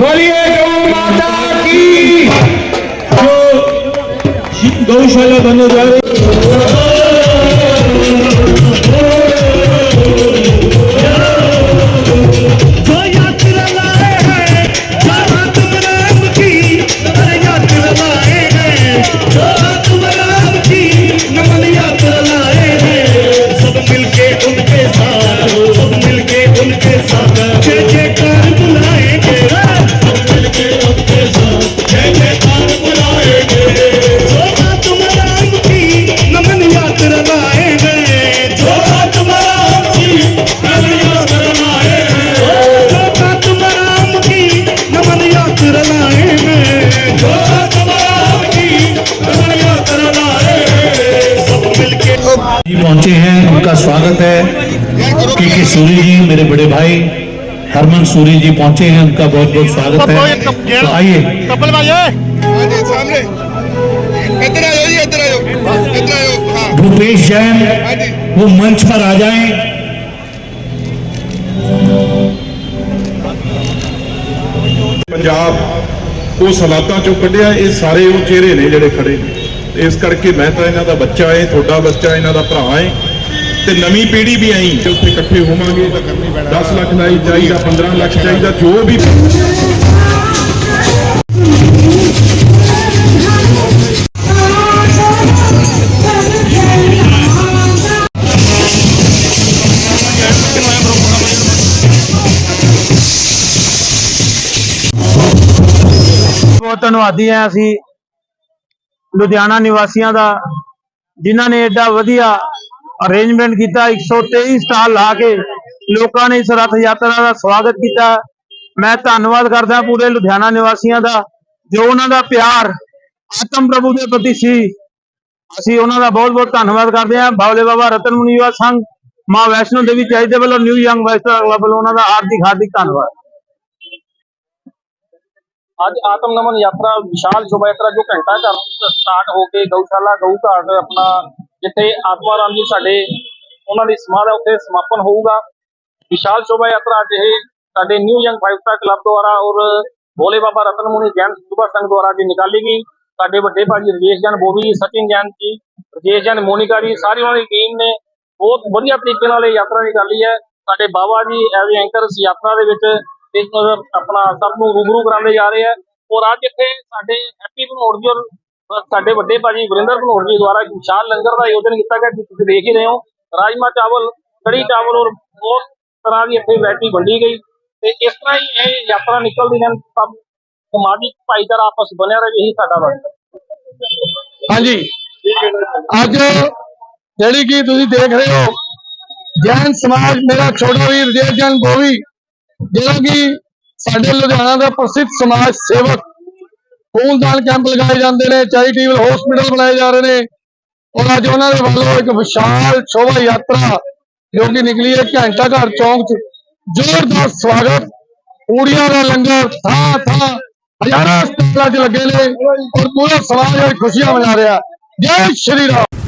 বলিয়ে গৌ মাতা গৌশালা বনজারী जी पहुंचे हैं उनका स्वागत है के के सूरी जी मेरे बड़े भाई हरमन सूरी जी पहुंचे हैं उनका बहुत बहुत स्वागत है तो आइए ਕਪਲ ਭਾਈ ਓਏ ਸਾਹਮਣੇ ਇੱਧਰ ਆਇਓ ਜੀ ਇੱਧਰ ਆਇਓ ਇੱਧਰ ਆਇਓ ਹਾਂ भूपेश जैन वो मंच पर आ जाएं ਪੰਜਾਬ ਉਸ ਹਾਲਾਤਾਂ ਚੋਂ ਕੱਢਿਆ ਇਹ ਸਾਰੇ ਉਹ ਚਿਹਰੇ ਨੇ ਜਿਹੜੇ ਖੜੇ ਨੇ ਇਸ ਕਰਕੇ ਮੈਂ ਤਾਂ ਇਹਨਾਂ ਦਾ ਬੱਚਾ ਏ, ਤੁਹਾਡਾ ਬੱਚਾ, ਇਹਨਾਂ ਦਾ ਭਰਾ ਏ। ਤੇ ਨਵੀਂ ਪੀੜ੍ਹੀ ਵੀ ਆਈ, ਤੇ ਉੱਥੇ ਇਕੱਠੇ ਹੋਵਾਂਗੇ। 10 ਲੱਖ ਦਾ ਚਾਹੀਦਾ 15 ਲੱਖ ਚਾਹੀਦਾ, ਜੋ ਵੀ ਬਹੁਤ ਧੰਨਵਾਦੀ ਹਾਂ ਅਸੀਂ। ਲੁਧਿਆਣਾ ਨਿਵਾਸੀਆਂ ਦਾ, ਜਿਨ੍ਹਾਂ ਨੇ ਐਡਾ ਵਧੀਆ ਅਰੇਂਜਮੈਂਟ ਕੀਤਾ 123 ਸਟਾਲ ਲਾ ਕੇ ਲੋਕਾਂ ਨੇ ਇਸ ਰਥ ਯਾਤਰਾ ਦਾ ਸਵਾਗਤ ਕੀਤਾ। ਮੈਂ ਧੰਨਵਾਦ ਕਰਦਾ ਪੂਰੇ ਲੁਧਿਆਣਾ ਨਿਵਾਸੀਆਂ ਦਾ, ਜੋ ਉਹਨਾਂ ਦਾ ਪਿਆਰ ਆਤਮ ਪ੍ਰਭੂ ਦੇ ਪ੍ਰਤੀ ਸੀ। ਅਸੀਂ ਉਹਨਾਂ ਦਾ ਬਹੁਤ ਬਹੁਤ ਧੰਨਵਾਦ ਕਰਦੇ ਹਾਂ। ਬਾਵਲੇ ਬਾਬਾ ਰਤਨ ਮੁਨੀ ਯੁਵਾ ਸੰਘ, ਮਾਂ ਵੈਸ਼ਨੋ ਦੇਵੀ ਚਾਹੀਦੇ ਵੱਲੋਂ ਨਿਊ ਯੰਗ ਵੈਸਟਰ ਵੱਲੋਂ ਉਹਨਾਂ ਦਾ ਹਾਰਦਿਕ ਹਾਰਦਿਕ ਧੰਨਵਾਦ। ਅੱਜ ਆਤਮ ਨਮਨ ਯਾਤਰਾ, ਵਿਸ਼ਾਲ ਸ਼ੋਭਾ ਯਾਤਰਾ ਜੋ ਘੰਟਾ ਘਰ ਸਟਾਰਟ ਹੋ ਕੇ ਗਊਸ਼ਾਲਾ, ਗਊ ਘਾਟ ਆਪਣਾ ਜਿੱਥੇ ਆਤਮਾ ਰਾਮ ਜੀ ਸਾਡੇ, ਉਹਨਾਂ ਦੀ ਸਮਾਧ ਹੈ, ਉੱਥੇ ਸਮਾਪਨ ਹੋਊਗਾ। ਵਿਸ਼ਾਲ ਸ਼ੋਭਾ ਯਾਤਰਾ ਅੱਜ ਇਹ ਸਾਡੇ new young five star club ਦੁਆਰਾ ਔਰ ਭੋਲੇ ਬਾਬਾ ਰਤਨ ਮੁਨੀ ਜੈਨ ਸੁਭਾ ਸੰਘ ਦੁਆਰਾ ਜੀ ਨਿਕਾਲੀ ਗਈ। ਸਾਡੇ ਵੱਡੇ ਭਾਜੀ ਰਜੇਸ਼ ਜੈਨ, ਬੋਬੀ ਸਚਿਨ ਜੈਨ ਜੀ, ਰਜੇਸ਼ ਜੈਨ, ਮੋਨਿਕਾ ਜੀ, ਸਾਰੀ ਉਹਨਾਂ ਦੀ ਟੀਮ ਨੇ ਬਹੁਤ ਵਧੀਆ ਤਰੀਕੇ ਨਾਲ ਇਹ ਯਾਤਰਾ ਨਿਕਾਲੀ ਹੈ। ਸਾਡੇ ਬਾਬਾ ਜੀ ਐਜ਼ ਐਂਕਰ ਇਸ ਆਪਣਾ ਸਭ ਨੂੰ ਰੂਬਰੂ ਕਰਾਉਂਦੇ ਜਾ ਰਹੇ ਆ। ਔਰ ਅੱਜ ਇੱਥੇ ਸਾਡੇ ਹੈਪੀ ਭਨੋੜ ਜੀ ਔਰ ਸਾਡੇ ਵੱਡੇ ਭਾਜੀ ਵਰਿੰਦਰ ਭਨੋੜ ਜੀ ਦੁਆਰਾ ਇੱਕ ਵਿਸ਼ਾਲ ਲੰਗਰ ਦਾ ਆਯੋਜਨ ਕੀਤਾ ਗਿਆ ਤੁਸੀਂ ਦੇਖ ਹੀ ਰਹੇ ਹੋ। ਰਾਜਮਾ ਚਾਵਲ, ਕੜੀ ਚਾਵਲ ਔਰ ਬਹੁਤ ਤਰ੍ਹਾਂ ਦੀ ਇੱਥੇ ਵੈਰਾਈਟੀ ਵੰਡੀ ਗਈ। ਤੇ ਇਸ ਤਰ੍ਹਾਂ ਹੀ ਇਹ ਯਾਤਰਾ ਨਿਕਲਦੀ ਰਹਿਣ ਸਭ ਸਮਾਜਿਕ ਭਾਈਚਾਰਾ ਆਪਸ ਬਣਿਆ ਰਹੇ, ਇਹੀ ਸਾਡਾ ਵਕਤ ਹਾਂਜੀ। ਅੱਜ ਜਿਹੜੀ ਕਿ ਤੁਸੀਂ ਦੇਖ ਰਹੇ ਹੋ, ਜੈਨ ਸਮਾਜ ਮੇਰਾ ਛੋਟਾ ਵੀਰ ਜੈਨ ਜਨ ਜਿਹੜਾ ਕਿ ਸਾਡੇ ਲੁਧਿਆਣਾ ਦਾ ਪ੍ਰਸਿੱਧ ਸਮਾਜ ਸੇਵਕ ਖੂਨਦਾਨ ਕੈਂਪ ਲਗਾਏ ਜਾਂਦੇ ਨੇ, ਚੈਰੀਟੇਬਲ ਹਸਪੀਟਲ ਬਣਾਏ ਜਾ ਰਹੇ ਨੇ ਔਰ ਅੱਜ ਉਹਨਾਂ ਦੇ ਵੱਲੋਂ ਇੱਕ ਵਿਸ਼ਾਲ ਸ਼ੋਭਾ ਯਾਤਰਾ ਜੋ ਕਿ ਨਿਕਲੀ ਹੈ ਘੰਟਾ ਘਰ ਚੌਂਕ 'ਚ। ਜ਼ੋਰਦਾਰ ਸਵਾਗਤ, ਪੂੜੀਆਂ ਦਾ ਲੰਗਰ, ਥਾਂ ਥਾਂ, ਹਜ਼ਾਰਾਂ ਸਟਾਲਾਂ 'ਚ ਲੱਗੇ ਨੇ ਔਰ ਪੂਰਾ ਸਮਾਜ ਅੱਜ ਖੁਸ਼ੀਆਂ ਮਨਾ ਰਿਹਾ। ਜੈ ਸ਼੍ਰੀ ਰਾਮ।